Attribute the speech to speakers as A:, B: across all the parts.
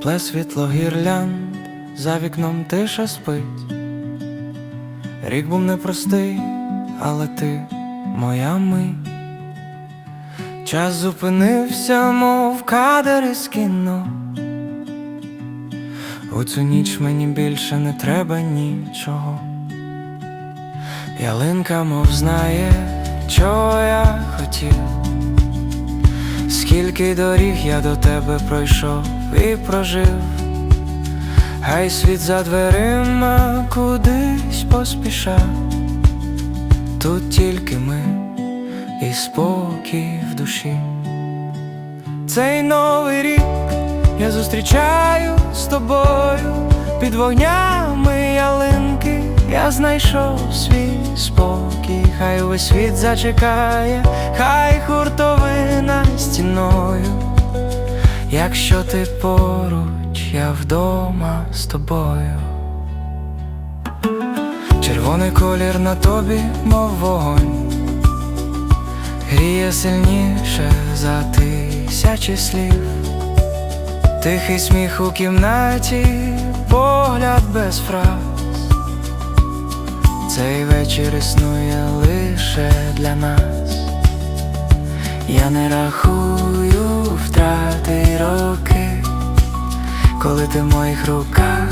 A: Тепле світло гірлянд, за вікном тиша спить. Рік був непростий, але ти моя мить. Час зупинився, мов кадр із кіно. У цю ніч мені більше не треба нічого. Ялинка, мов знає, чого я хотів. Скільки доріг я до тебе пройшов і прожив, Хай світ за дверима кудись поспішав, тут тільки ми і спокій в душі. Цей новий рік я зустрічаю з тобою під вогнями ялинки. Я знайшов свій спокій, хай увесь світ зачекає, хай Ти поруч, я вдома з тобою. Червоний колір на тобі, мов вогонь, гріє сильніше за тисячі слів. Тихий сміх у кімнаті, погляд без фраз. Цей вечір існує лише для нас. Я не рахую втрати роки, коли ти в моїх руках,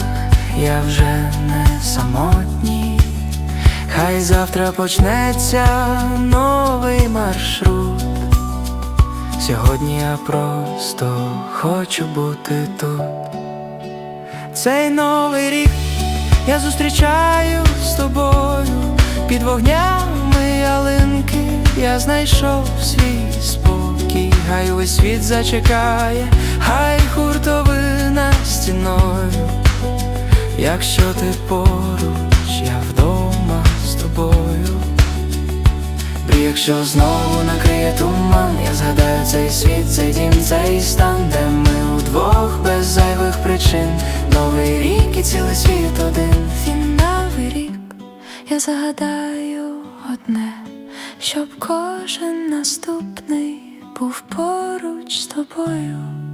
A: я вже не самотній. Хай завтра почнеться новий маршрут. Сьогодні я просто хочу бути тут. Цей новий рік я зустрічаю з тобою під вогнями ялинки. Я знайшов свій спокій, хай увесь світ зачекає, хай хуртовина стіною. Якщо ти поруч, я вдома з тобою. Брі, якщо знову накриє туман, я згадаю цей світ, цей дім, цей стан, де ми удвох без зайвих причин. Новий рік і цілий світ один.
B: Фінальний рік я загадаю одне, щоб кожен наступний був поруч з тобою.